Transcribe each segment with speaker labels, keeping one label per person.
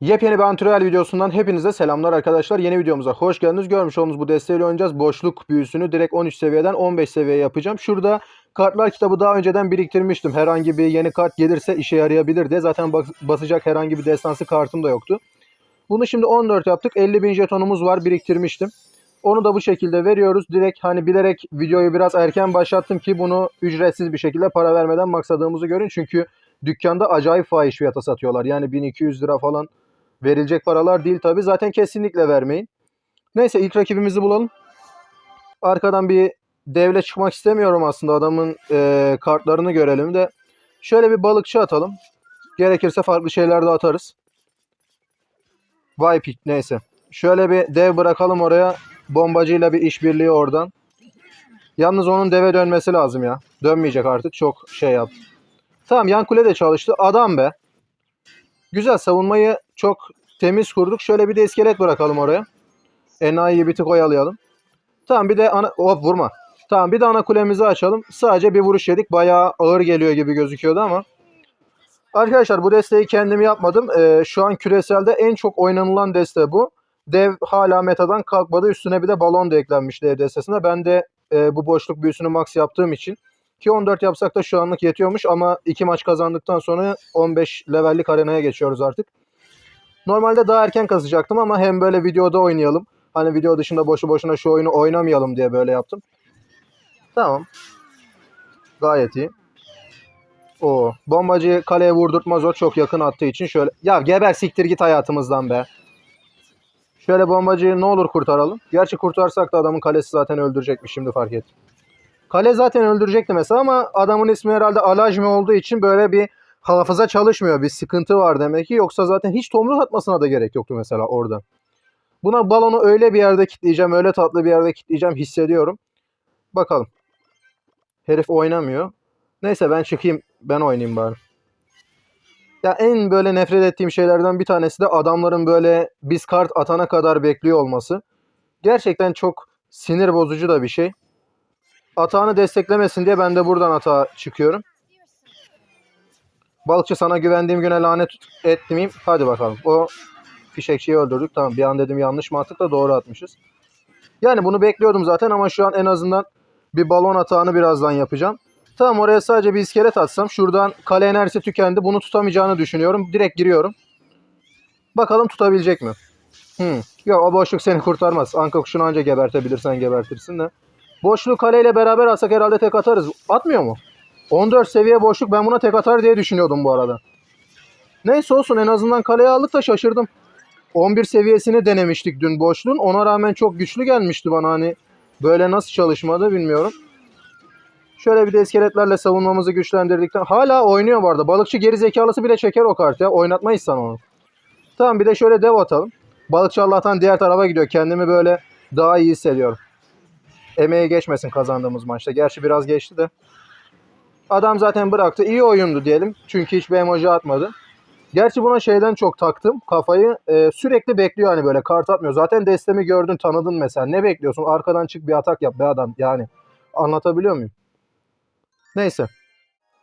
Speaker 1: Yepyeni bir antrenör videosundan hepinize selamlar arkadaşlar. Yeni videomuza hoş geldiniz. Görmüş olduğunuz bu desteğiyle oynayacağız. Boşluk büyüsünü direkt 13 seviyeden 15 seviyeye yapacağım. Şurada kartlar kitabı daha önceden biriktirmiştim. Herhangi bir yeni kart gelirse işe yarayabilir diye. Zaten bas- basacak herhangi bir destansı kartım da yoktu. Bunu şimdi 14 yaptık. 50 bin jetonumuz var biriktirmiştim. Onu da bu şekilde veriyoruz. Direkt hani bilerek videoyu biraz erken başlattım ki bunu ücretsiz bir şekilde para vermeden maksadığımızı görün. Çünkü dükkanda acayip fahiş fiyata satıyorlar. Yani 1200 lira falan verilecek paralar değil tabi. Zaten kesinlikle vermeyin. Neyse ilk rakibimizi bulalım. Arkadan bir devle çıkmak istemiyorum aslında. Adamın eee, kartlarını görelim de. Şöyle bir balıkçı atalım. Gerekirse farklı şeyler de atarız. Vay pik neyse. Şöyle bir dev bırakalım oraya. Bombacıyla bir işbirliği oradan. Yalnız onun deve dönmesi lazım ya. Dönmeyecek artık. Çok şey yaptı. Tamam yan kule de çalıştı. Adam be. Güzel savunmayı çok temiz kurduk. Şöyle bir de iskelet bırakalım oraya. Enayi'yi bir tık oyalayalım. Tamam bir de ana... Hop vurma. Tamam bir de ana kulemizi açalım. Sadece bir vuruş yedik. Bayağı ağır geliyor gibi gözüküyordu ama. Arkadaşlar bu desteği kendim yapmadım. Ee, şu an küreselde en çok oynanılan deste bu. Dev hala metadan kalkmadı. Üstüne bir de balon da eklenmiş dev destesine. Ben de e, bu boşluk büyüsünü max yaptığım için ki 14 yapsak da şu anlık yetiyormuş ama 2 maç kazandıktan sonra 15 levellik arenaya geçiyoruz artık. Normalde daha erken kazacaktım ama hem böyle videoda oynayalım. Hani video dışında boşu boşuna şu oyunu oynamayalım diye böyle yaptım. Tamam. Gayet iyi. O bombacıyı kaleye vurdurtmaz o çok yakın attığı için şöyle. Ya geber siktir git hayatımızdan be. Şöyle bombacıyı ne olur kurtaralım. Gerçi kurtarsak da adamın kalesi zaten öldürecekmiş şimdi fark ettim. Kale zaten öldürecekti mesela ama adamın ismi herhalde Alajmi olduğu için böyle bir hafıza çalışmıyor. Bir sıkıntı var demek ki. Yoksa zaten hiç tomruk atmasına da gerek yoktu mesela orada. Buna balonu öyle bir yerde kitleyeceğim, öyle tatlı bir yerde kitleyeceğim hissediyorum. Bakalım. Herif oynamıyor. Neyse ben çıkayım, ben oynayayım bari. Ya en böyle nefret ettiğim şeylerden bir tanesi de adamların böyle biz kart atana kadar bekliyor olması. Gerçekten çok sinir bozucu da bir şey. Atağını desteklemesin diye ben de buradan atağa çıkıyorum. Balıkçı sana güvendiğim güne lanet etmeyeyim. Hadi bakalım. O fişekçiyi öldürdük. Tamam bir an dedim yanlış da doğru atmışız. Yani bunu bekliyordum zaten ama şu an en azından bir balon atağını birazdan yapacağım. Tamam oraya sadece bir iskelet atsam. Şuradan kale enerjisi tükendi. Bunu tutamayacağını düşünüyorum. Direkt giriyorum. Bakalım tutabilecek mi? Hmm. Yok o boşluk seni kurtarmaz. Anka kuşunu anca gebertebilirsen gebertirsin de. Boşluğu kaleyle beraber atsak herhalde tek atarız. Atmıyor mu? 14 seviye boşluk ben buna tek atar diye düşünüyordum bu arada. Neyse olsun en azından kaleye aldık da şaşırdım. 11 seviyesini denemiştik dün boşluğun. Ona rağmen çok güçlü gelmişti bana hani. Böyle nasıl çalışmadı bilmiyorum. Şöyle bir de iskeletlerle savunmamızı güçlendirdikten. Hala oynuyor bu arada. Balıkçı geri zekalısı bile çeker o kartı ya. Oynatmayız sana onu. Tamam bir de şöyle dev atalım. Balıkçı Allah'tan diğer tarafa gidiyor. Kendimi böyle daha iyi hissediyorum. Emeği geçmesin kazandığımız maçta. Gerçi biraz geçti de. Adam zaten bıraktı. İyi oyundu diyelim. Çünkü hiçbir emoji atmadı. Gerçi buna şeyden çok taktım kafayı. Ee, sürekli bekliyor hani böyle kart atmıyor. Zaten destemi gördün tanıdın mesela. Ne bekliyorsun? Arkadan çık bir atak yap be adam. Yani anlatabiliyor muyum? Neyse.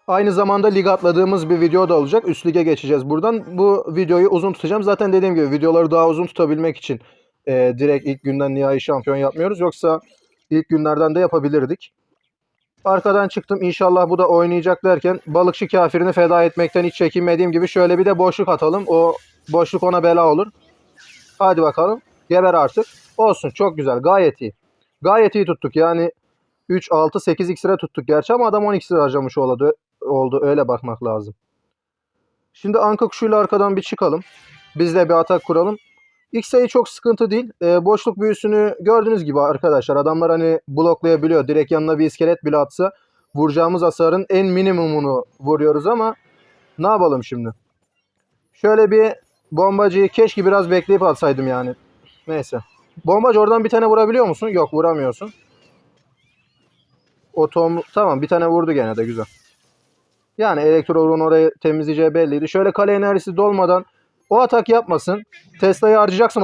Speaker 1: Aynı zamanda lig atladığımız bir video da olacak. Üst lige geçeceğiz buradan. Bu videoyu uzun tutacağım. Zaten dediğim gibi videoları daha uzun tutabilmek için e, direkt ilk günden nihai şampiyon yapmıyoruz. Yoksa ilk günlerden de yapabilirdik. Arkadan çıktım. İnşallah bu da oynayacak derken balıkçı kafirini feda etmekten hiç çekinmediğim gibi şöyle bir de boşluk atalım. O boşluk ona bela olur. Hadi bakalım. Geber artık. Olsun çok güzel. Gayet iyi. Gayet iyi tuttuk. Yani 3, 6, 8 iksire tuttuk gerçi ama adam 10 iksir harcamış oldu. oldu. Öyle bakmak lazım. Şimdi anka kuşuyla arkadan bir çıkalım. Biz de bir atak kuralım. İlk sayı çok sıkıntı değil. Ee, boşluk büyüsünü gördüğünüz gibi arkadaşlar adamlar hani bloklayabiliyor. Direkt yanına bir iskelet bile atsa vuracağımız hasarın en minimumunu vuruyoruz ama ne yapalım şimdi? Şöyle bir bombacıyı keşke biraz bekleyip atsaydım yani. Neyse. Bombacı oradan bir tane vurabiliyor musun? Yok vuramıyorsun. O tom tamam bir tane vurdu gene de güzel. Yani elektroluğun orayı temizleyeceği belliydi. Şöyle kale enerjisi dolmadan o atak yapmasın. Tesla'yı harcayacaksın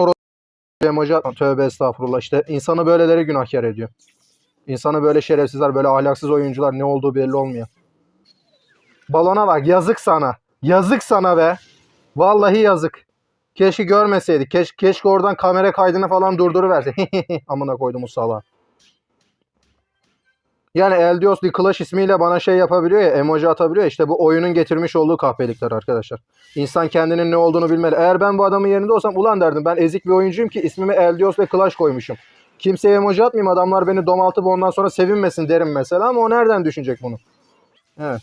Speaker 1: emoji atma. Tövbe estağfurullah işte insanı böyleleri günahkar ediyor. İnsanı böyle şerefsizler, böyle ahlaksız oyuncular ne olduğu belli olmuyor. Balona bak yazık sana. Yazık sana be. Vallahi yazık. Keşke görmeseydik. Keş, keşke oradan kamera kaydını falan durduruverse. Amına koydum salağı. Yani Eldios The Clash ismiyle bana şey yapabiliyor ya, emoji atabiliyor ya. İşte bu oyunun getirmiş olduğu kahpelikler arkadaşlar. İnsan kendinin ne olduğunu bilmeli. Eğer ben bu adamın yerinde olsam ulan derdim ben ezik bir oyuncuyum ki ismimi Eldios ve Clash koymuşum. Kimseye emoji atmayayım adamlar beni domaltıp ondan sonra sevinmesin derim mesela ama o nereden düşünecek bunu? Evet.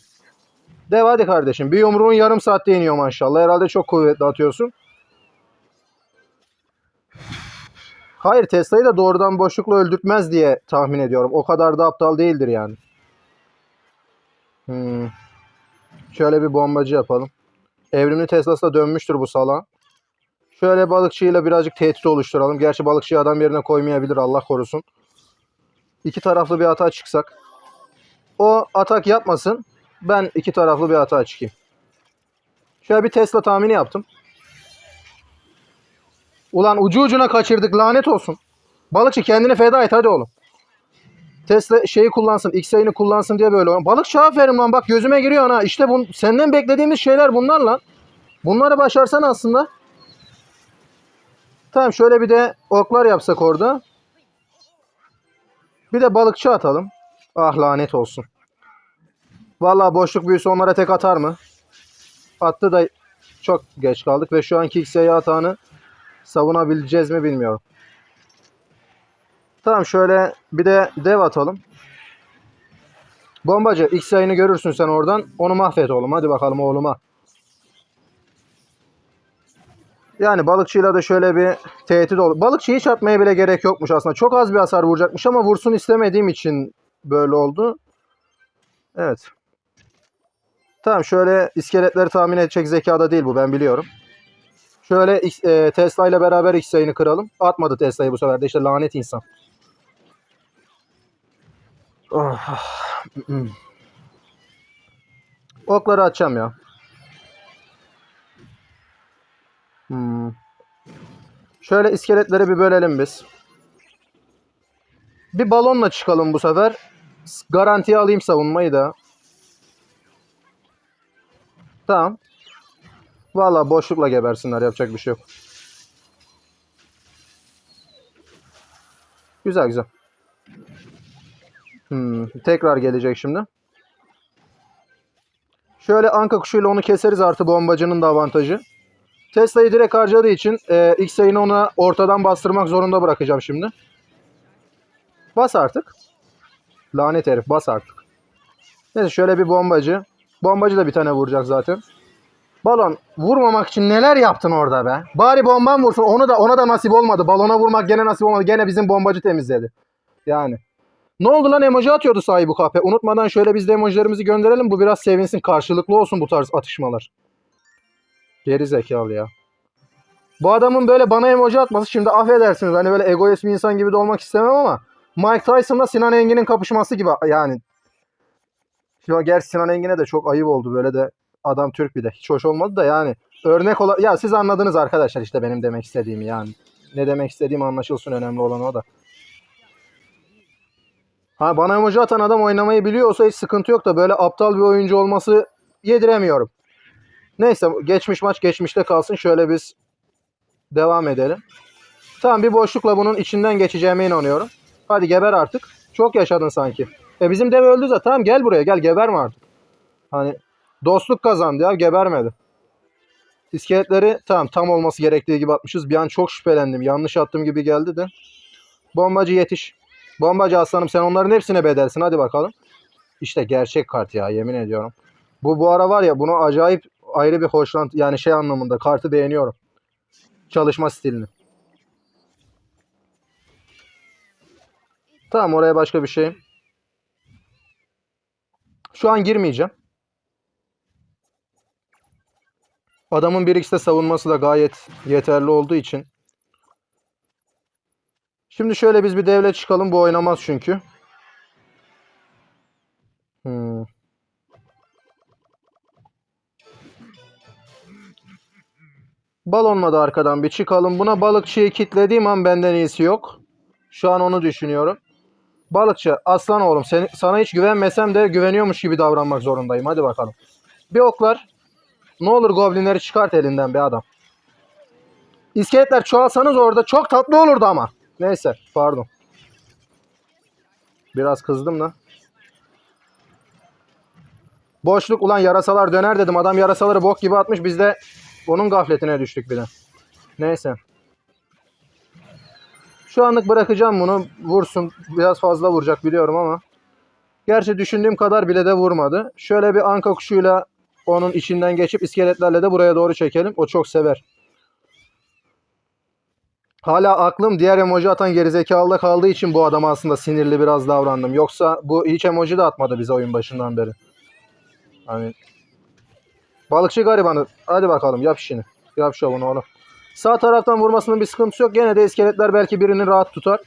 Speaker 1: Dev hadi kardeşim. Bir yumruğun yarım saatte iniyor maşallah. Herhalde çok kuvvetli atıyorsun. Hayır Tesla'yı da doğrudan boşlukla öldürtmez diye tahmin ediyorum. O kadar da aptal değildir yani. Hmm. Şöyle bir bombacı yapalım. Evrimli Tesla'sı da dönmüştür bu sala. Şöyle balıkçıyla birazcık tehdit oluşturalım. Gerçi balıkçıyı adam yerine koymayabilir Allah korusun. İki taraflı bir hata çıksak. O atak yapmasın. Ben iki taraflı bir hata çıkayım. Şöyle bir Tesla tahmini yaptım. Ulan ucu ucuna kaçırdık lanet olsun. Balıkçı kendini feda et hadi oğlum. Tesla şeyi kullansın, X ayını kullansın diye böyle. Balıkçı aferin lan bak gözüme giriyor ha. İşte bun, senden beklediğimiz şeyler bunlar lan. Bunları başarsan aslında. Tamam şöyle bir de oklar yapsak orada. Bir de balıkçı atalım. Ah lanet olsun. Vallahi boşluk büyüsü onlara tek atar mı? Attı da çok geç kaldık ve şu anki X ayı atağını savunabileceğiz mi bilmiyorum. Tamam şöyle bir de dev atalım. Bombacı X yayını görürsün sen oradan. Onu mahvet oğlum. Hadi bakalım oğluma. Yani balıkçıyla da şöyle bir tehdit oldu. Balıkçı hiç bile gerek yokmuş aslında. Çok az bir hasar vuracakmış ama vursun istemediğim için böyle oldu. Evet. Tamam şöyle iskeletleri tahmin edecek zekada değil bu ben biliyorum. Şöyle e, Tesla ile beraber X sayını kıralım. Atmadı Tesla'yı bu sefer de işte lanet insan. Oh. Okları açacağım ya. Hmm. Şöyle iskeletleri bir bölelim biz. Bir balonla çıkalım bu sefer. Garantiye alayım savunmayı da. Tamam. Valla boşlukla gebersinler yapacak bir şey yok. Güzel güzel. Hmm, tekrar gelecek şimdi. Şöyle anka kuşuyla onu keseriz artı bombacının da avantajı. Tesla'yı direkt harcadığı için e, X sayını ona ortadan bastırmak zorunda bırakacağım şimdi. Bas artık. Lanet herif bas artık. Neyse şöyle bir bombacı. Bombacı da bir tane vuracak zaten. Balon vurmamak için neler yaptın orada be? Bari bomban vursun. Onu da ona da nasip olmadı. Balona vurmak gene nasip olmadı. Gene bizim bombacı temizledi. Yani. Ne oldu lan emoji atıyordu sahibi kahpe. Unutmadan şöyle biz de emojilerimizi gönderelim. Bu biraz sevinsin. Karşılıklı olsun bu tarz atışmalar. Geri zekalı ya. Bu adamın böyle bana emoji atması şimdi affedersiniz. Hani böyle egoist bir insan gibi de olmak istemem ama Mike Tyson'la Sinan Engin'in kapışması gibi yani. Şimdi gerçi Sinan Engin'e de çok ayıp oldu böyle de adam Türk bir de. Hiç hoş olmadı da yani. Örnek ola ya siz anladınız arkadaşlar işte benim demek istediğimi yani. Ne demek istediğim anlaşılsın önemli olan o da. Ha bana emoji atan adam oynamayı biliyorsa hiç sıkıntı yok da böyle aptal bir oyuncu olması yediremiyorum. Neyse geçmiş maç geçmişte kalsın. Şöyle biz devam edelim. Tamam bir boşlukla bunun içinden geçeceğime inanıyorum. Hadi geber artık. Çok yaşadın sanki. E bizim dev öldü zaten. Tamam gel buraya gel geberme artık. Hani dostluk kazandı ya gebermedi. İskeletleri tamam tam olması gerektiği gibi atmışız. Bir an çok şüphelendim. Yanlış attığım gibi geldi de. Bombacı yetiş. Bombacı aslanım sen onların hepsine bedelsin. Hadi bakalım. İşte gerçek kart ya yemin ediyorum. Bu bu ara var ya bunu acayip ayrı bir hoşlantı yani şey anlamında kartı beğeniyorum. Çalışma stilini. Tamam oraya başka bir şey. Şu an girmeyeceğim. Adamın 1x'te savunması da gayet yeterli olduğu için. Şimdi şöyle biz bir devlet çıkalım. Bu oynamaz çünkü. Hmm. Balonla da arkadan bir çıkalım. Buna balıkçıyı kitlediğim an benden iyisi yok. Şu an onu düşünüyorum. Balıkçı aslan oğlum seni, sana hiç güvenmesem de güveniyormuş gibi davranmak zorundayım. Hadi bakalım. Bir oklar. Ne olur goblinleri çıkart elinden be adam. İskeletler çoğalsanız orada çok tatlı olurdu ama. Neyse pardon. Biraz kızdım da. Boşluk ulan yarasalar döner dedim. Adam yarasaları bok gibi atmış. Biz de onun gafletine düştük bir de. Neyse. Şu anlık bırakacağım bunu. Vursun. Biraz fazla vuracak biliyorum ama. Gerçi düşündüğüm kadar bile de vurmadı. Şöyle bir anka kuşuyla onun içinden geçip iskeletlerle de buraya doğru çekelim. O çok sever. Hala aklım diğer emoji atan gerizekalıda kaldığı için bu adama aslında sinirli biraz davrandım. Yoksa bu hiç emoji de atmadı bize oyun başından beri. Hani balıkçı garibanı. Hadi bakalım yap işini. Yap şovunu oğlum. Sağ taraftan vurmasının bir sıkıntısı yok. Gene de iskeletler belki birini rahat tutar.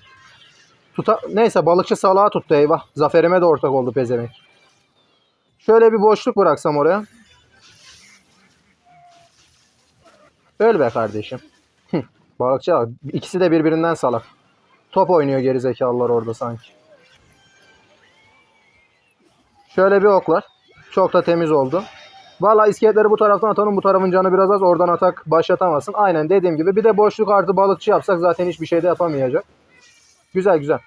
Speaker 1: Tuta Neyse balıkçı salağa tuttu eyvah. Zaferime de ortak oldu pezevenk. Şöyle bir boşluk bıraksam oraya. Öl be kardeşim. Balıkçı abi. İkisi de birbirinden salak. Top oynuyor geri zekalılar orada sanki. Şöyle bir oklar. Çok da temiz oldu. Valla iskeletleri bu taraftan atalım. Bu tarafın canı biraz az. Oradan atak başlatamazsın. Aynen dediğim gibi. Bir de boşluk artı balıkçı yapsak zaten hiçbir şey de yapamayacak. Güzel güzel.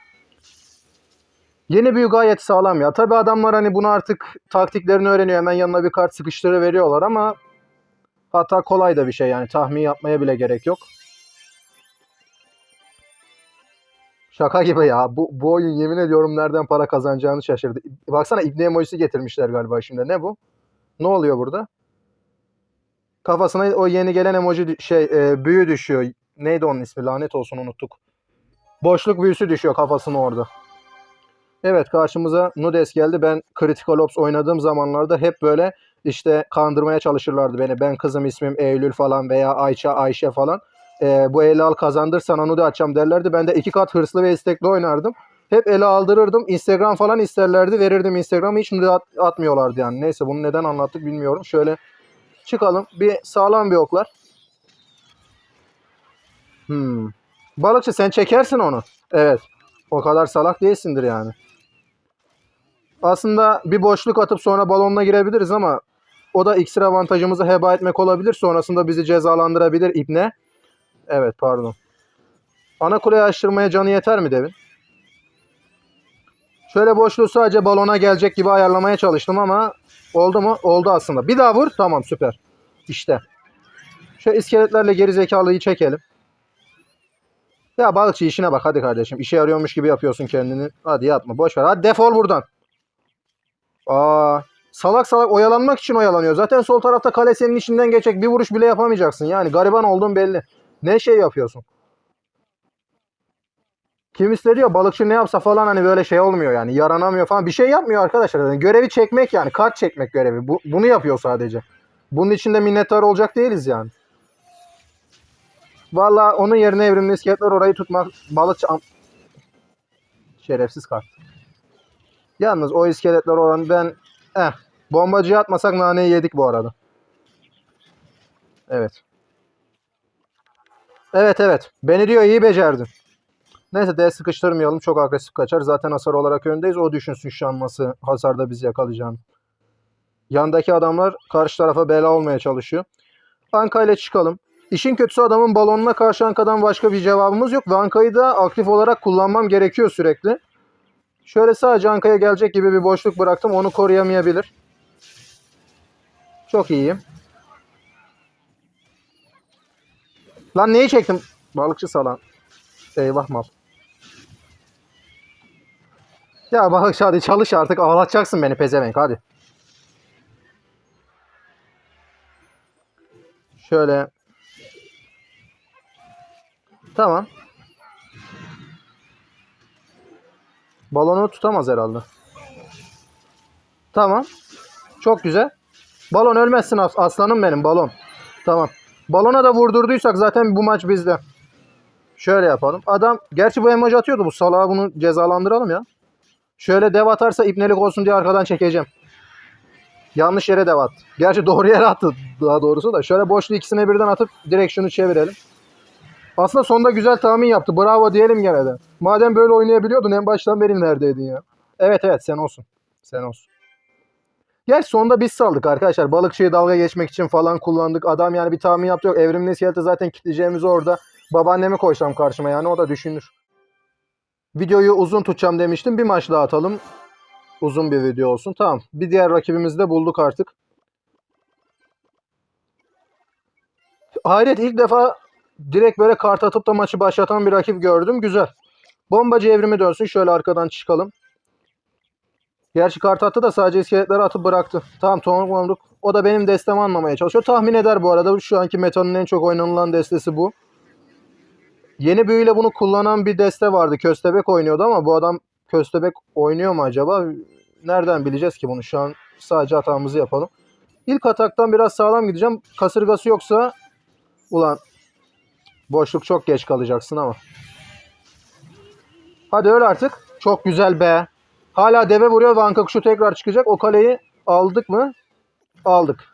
Speaker 1: Yeni büyü gayet sağlam ya. Tabi adamlar hani bunu artık taktiklerini öğreniyor. Hemen yanına bir kart sıkıştırı veriyorlar ama hatta kolay da bir şey yani. Tahmin yapmaya bile gerek yok. Şaka gibi ya. Bu, bu oyun yemin ediyorum nereden para kazanacağını şaşırdı. Baksana İbni emojisi getirmişler galiba şimdi. Ne bu? Ne oluyor burada? Kafasına o yeni gelen emoji şey e, büyü düşüyor. Neydi onun ismi? Lanet olsun unuttuk. Boşluk büyüsü düşüyor kafasına orada. Evet karşımıza Nudes geldi. Ben Critical Ops oynadığım zamanlarda hep böyle işte kandırmaya çalışırlardı beni. Ben kızım ismim Eylül falan veya Ayça, Ayşe falan. Ee, bu eli al kazandır sana Nude açacağım derlerdi. Ben de iki kat hırslı ve istekli oynardım. Hep ele aldırırdım. Instagram falan isterlerdi. Verirdim Instagram'ı hiç at- atmıyorlardı yani. Neyse bunu neden anlattık bilmiyorum. Şöyle çıkalım. Bir sağlam bir oklar. Hmm. Balıkçı sen çekersin onu. Evet. O kadar salak değilsindir yani. Aslında bir boşluk atıp sonra balonuna girebiliriz ama o da iksir avantajımızı heba etmek olabilir. Sonrasında bizi cezalandırabilir ibne. Evet pardon. Ana kuleyi açtırmaya canı yeter mi Devin? Şöyle boşluğu sadece balona gelecek gibi ayarlamaya çalıştım ama oldu mu? Oldu aslında. Bir daha vur. Tamam süper. İşte. Şu iskeletlerle geri zekalıyı çekelim. Ya balıkçı işine bak hadi kardeşim. İşe yarıyormuş gibi yapıyorsun kendini. Hadi yapma boş ver. Hadi defol buradan. Aa, salak salak oyalanmak için oyalanıyor. Zaten sol tarafta kale senin içinden geçecek. Bir vuruş bile yapamayacaksın. Yani gariban olduğun belli. Ne şey yapıyorsun? Kim istediyor balıkçı ne yapsa falan hani böyle şey olmuyor yani yaranamıyor falan bir şey yapmıyor arkadaşlar. Yani görevi çekmek yani kart çekmek görevi. Bu, bunu yapıyor sadece. Bunun için de minnettar olacak değiliz yani. Valla onun yerine evrimli iskeletler orayı tutmak balıkçı şerefsiz kart. Yalnız o iskeletler olan ben eh bombacıya atmasak naneyi yedik bu arada. Evet. Evet evet. Beni diyor iyi becerdin. Neyse D sıkıştırmayalım. Çok agresif kaçar. Zaten hasar olarak öndeyiz. O düşünsün şu an nasıl hasarda bizi yakalayacağını. Yandaki adamlar karşı tarafa bela olmaya çalışıyor. Anka ile çıkalım. İşin kötüsü adamın balonuna karşı Anka'dan başka bir cevabımız yok. Ve Anka'yı da aktif olarak kullanmam gerekiyor sürekli. Şöyle sadece Anka'ya gelecek gibi bir boşluk bıraktım. Onu koruyamayabilir. Çok iyiyim. Lan neyi çektim? Balıkçı salan. Eyvah mal. Ya balıkçı hadi çalış artık ağlatacaksın beni pezevenk hadi. Şöyle. Tamam. Balonu tutamaz herhalde. Tamam. Çok güzel. Balon ölmezsin as- aslanım benim balon. Tamam. Balona da vurdurduysak zaten bu maç bizde. Şöyle yapalım. Adam gerçi bu emoji atıyordu bu salağı bunu cezalandıralım ya. Şöyle dev atarsa ipnelik olsun diye arkadan çekeceğim. Yanlış yere dev attı. Gerçi doğru yere attı daha doğrusu da. Şöyle boşluğu ikisine birden atıp direkt şunu çevirelim. Aslında sonda güzel tahmin yaptı. Bravo diyelim gene de. Madem böyle oynayabiliyordun en baştan beri neredeydin ya? Evet evet sen olsun. Sen olsun. Gerçi sonunda biz saldık arkadaşlar. Balıkçıyı dalga geçmek için falan kullandık. Adam yani bir tahmin yaptı yok. Evrimli iskeleti zaten kitleyeceğimizi orada. Babaannemi koysam karşıma yani o da düşünür. Videoyu uzun tutacağım demiştim. Bir maç daha atalım. Uzun bir video olsun. Tamam. Bir diğer rakibimizi de bulduk artık. Hayret ilk defa direkt böyle kart atıp da maçı başlatan bir rakip gördüm. Güzel. Bombacı evrimi dönsün. Şöyle arkadan çıkalım. Gerçi kart attı da sadece iskeletleri atıp bıraktı. Tamam tamam O da benim destemi anlamaya çalışıyor. Tahmin eder bu arada. Şu anki metanın en çok oynanılan destesi bu. Yeni büyüyle bunu kullanan bir deste vardı. Köstebek oynuyordu ama bu adam Köstebek oynuyor mu acaba? Nereden bileceğiz ki bunu? Şu an sadece hatamızı yapalım. İlk ataktan biraz sağlam gideceğim. Kasırgası yoksa ulan boşluk çok geç kalacaksın ama. Hadi öl artık. Çok güzel be. Hala deve vuruyor. Vanka kuşu tekrar çıkacak. O kaleyi aldık mı? Aldık.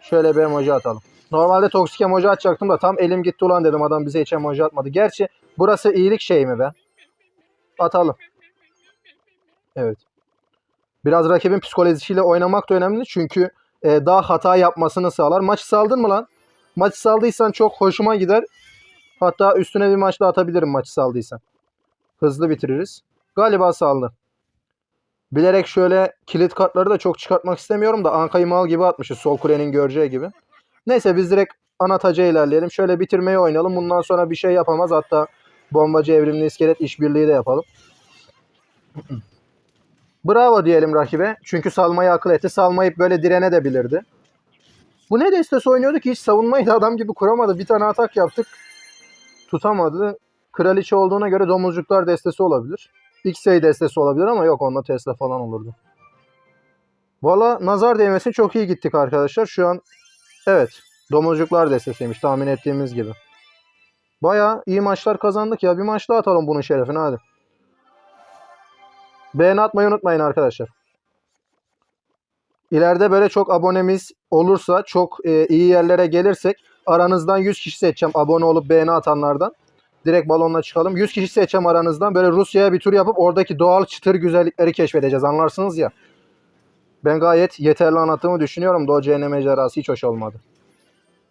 Speaker 1: Şöyle bir emoji atalım. Normalde toksik emoji atacaktım da tam elim gitti ulan dedim. Adam bize hiç emoji atmadı. Gerçi burası iyilik şey mi be? Atalım. Evet. Biraz rakibin psikolojisiyle oynamak da önemli. Çünkü e, daha hata yapmasını sağlar. Maçı saldın mı lan? Maçı saldıysan çok hoşuma gider. Hatta üstüne bir maç da atabilirim maçı saldıysan. Hızlı bitiririz. Galiba saldı. Bilerek şöyle kilit kartları da çok çıkartmak istemiyorum da Anka'yı mal gibi atmışız. Sol kulenin göreceği gibi. Neyse biz direkt ana taca ilerleyelim. Şöyle bitirmeyi oynayalım. Bundan sonra bir şey yapamaz. Hatta bombacı evrimli iskelet işbirliği de yapalım. Bravo diyelim rakibe. Çünkü salmayı akıl etti. Salmayıp böyle direne de bilirdi. Bu ne destesi oynuyordu ki hiç savunmayı da adam gibi kuramadı. Bir tane atak yaptık. Tutamadı. Kraliçe olduğuna göre domuzcuklar destesi olabilir. X-Ray destesi olabilir ama yok onda Tesla falan olurdu. Valla nazar değmesin çok iyi gittik arkadaşlar. Şu an evet domuzcuklar destesiymiş tahmin ettiğimiz gibi. Baya iyi maçlar kazandık ya. Bir maç daha atalım bunun şerefine hadi. Beğeni atmayı unutmayın arkadaşlar. İleride böyle çok abonemiz olursa, çok e, iyi yerlere gelirsek aranızdan 100 kişi seçeceğim abone olup beğeni atanlardan. Direkt balonla çıkalım. 100 kişi seçeceğim aranızdan. Böyle Rusya'ya bir tur yapıp oradaki doğal çıtır güzellikleri keşfedeceğiz. Anlarsınız ya. Ben gayet yeterli anlattığımı düşünüyorum da o cehennem hiç hoş olmadı.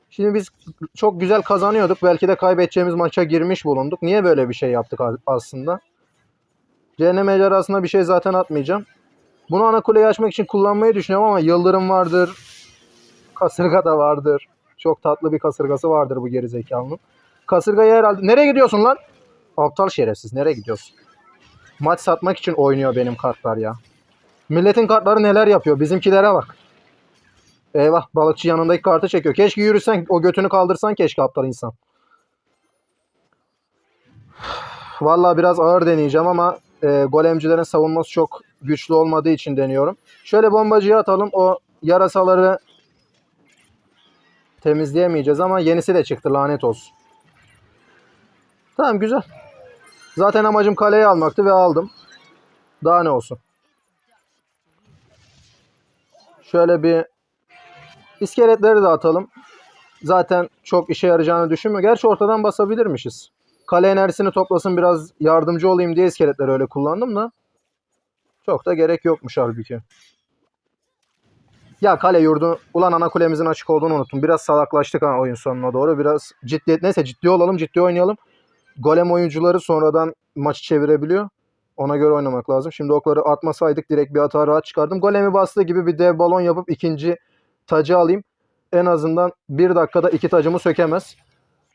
Speaker 1: Şimdi biz çok güzel kazanıyorduk. Belki de kaybedeceğimiz maça girmiş bulunduk. Niye böyle bir şey yaptık aslında? Cehennem ejderhasına bir şey zaten atmayacağım. Bunu ana kuleyi açmak için kullanmayı düşünüyorum ama yıldırım vardır. Kasırga da vardır. Çok tatlı bir kasırgası vardır bu gerizekalının. Kasırgayı herhalde... Nereye gidiyorsun lan? Aptal şerefsiz. Nereye gidiyorsun? Maç satmak için oynuyor benim kartlar ya. Milletin kartları neler yapıyor? Bizimkilere bak. Eyvah balıkçı yanındaki kartı çekiyor. Keşke yürüsen o götünü kaldırsan keşke aptal insan. Vallahi biraz ağır deneyeceğim ama e, golemcilerin savunması çok güçlü olmadığı için deniyorum. Şöyle bombacıyı atalım. O yarasaları temizleyemeyeceğiz ama yenisi de çıktı lanet olsun. Tamam güzel. Zaten amacım kaleyi almaktı ve aldım. Daha ne olsun. Şöyle bir iskeletleri de atalım. Zaten çok işe yarayacağını düşünmüyorum. Gerçi ortadan basabilirmişiz. Kale enerjisini toplasın biraz yardımcı olayım diye iskeletleri öyle kullandım da. Çok da gerek yokmuş halbuki. Ya kale yurdu. Ulan ana kulemizin açık olduğunu unuttum. Biraz salaklaştık ha oyun sonuna doğru. Biraz ciddiyet. Neyse ciddi olalım ciddi oynayalım. Golem oyuncuları sonradan maçı çevirebiliyor. Ona göre oynamak lazım. Şimdi okları atmasaydık direkt bir hata rahat çıkardım. Golemi bastığı gibi bir dev balon yapıp ikinci tacı alayım. En azından bir dakikada iki tacımı sökemez.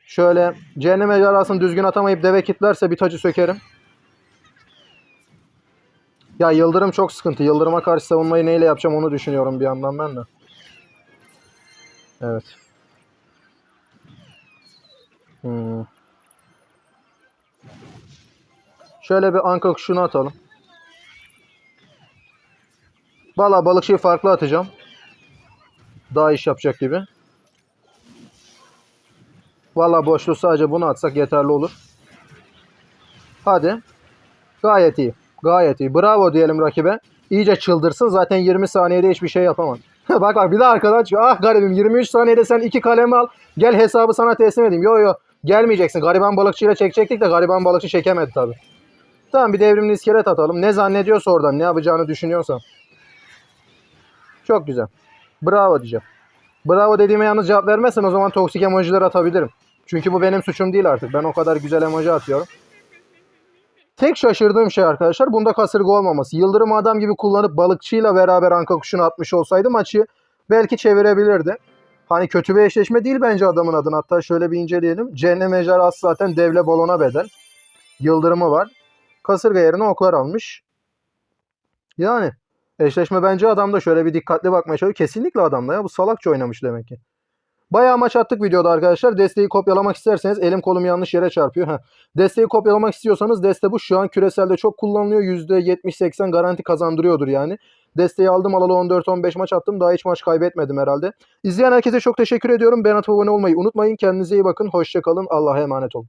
Speaker 1: Şöyle cehennem ejderhasını düzgün atamayıp deve kitlerse bir tacı sökerim. Ya Yıldırım çok sıkıntı. Yıldırıma karşı savunmayı neyle yapacağım onu düşünüyorum bir yandan ben de. Evet. Hmm. Şöyle bir anka kuşunu atalım. Valla balıkçıyı farklı atacağım. Daha iş yapacak gibi. Valla boşluğu sadece bunu atsak yeterli olur. Hadi. Gayet iyi. Gayet iyi. Bravo diyelim rakibe. İyice çıldırsın. Zaten 20 saniyede hiçbir şey yapamaz. bak bak bir de arkadan çıkıyor. Ah garibim 23 saniyede sen iki kalemi al. Gel hesabı sana teslim edeyim. Yo yo gelmeyeceksin. Gariban balıkçıyla çekecektik de gariban balıkçı çekemedi tabi. Tamam bir devrimli iskelet atalım. Ne zannediyorsa oradan ne yapacağını düşünüyorsa. Çok güzel. Bravo diyeceğim. Bravo dediğime yalnız cevap vermezsen o zaman toksik emojiler atabilirim. Çünkü bu benim suçum değil artık. Ben o kadar güzel emoji atıyorum. Tek şaşırdığım şey arkadaşlar bunda kasırga olmaması. Yıldırım adam gibi kullanıp balıkçıyla beraber anka kuşunu atmış olsaydı maçı belki çevirebilirdi. Hani kötü bir eşleşme değil bence adamın adına. Hatta şöyle bir inceleyelim. Cehennem ejderhası zaten devle balona bedel. Yıldırımı var. Kasırga yerine oklar almış. Yani eşleşme bence adamda şöyle bir dikkatli bakmaya çalışıyor. Kesinlikle adamda ya. Bu salakça oynamış demek ki. Bayağı maç attık videoda arkadaşlar. Desteği kopyalamak isterseniz elim kolum yanlış yere çarpıyor. Heh. Desteği kopyalamak istiyorsanız deste bu. Şu an küreselde çok kullanılıyor. %70-80 garanti kazandırıyordur yani. Desteği aldım alalı 14-15 maç attım. Daha hiç maç kaybetmedim herhalde. İzleyen herkese çok teşekkür ediyorum. Ben abone olmayı unutmayın. Kendinize iyi bakın. Hoşçakalın. Allah'a emanet olun.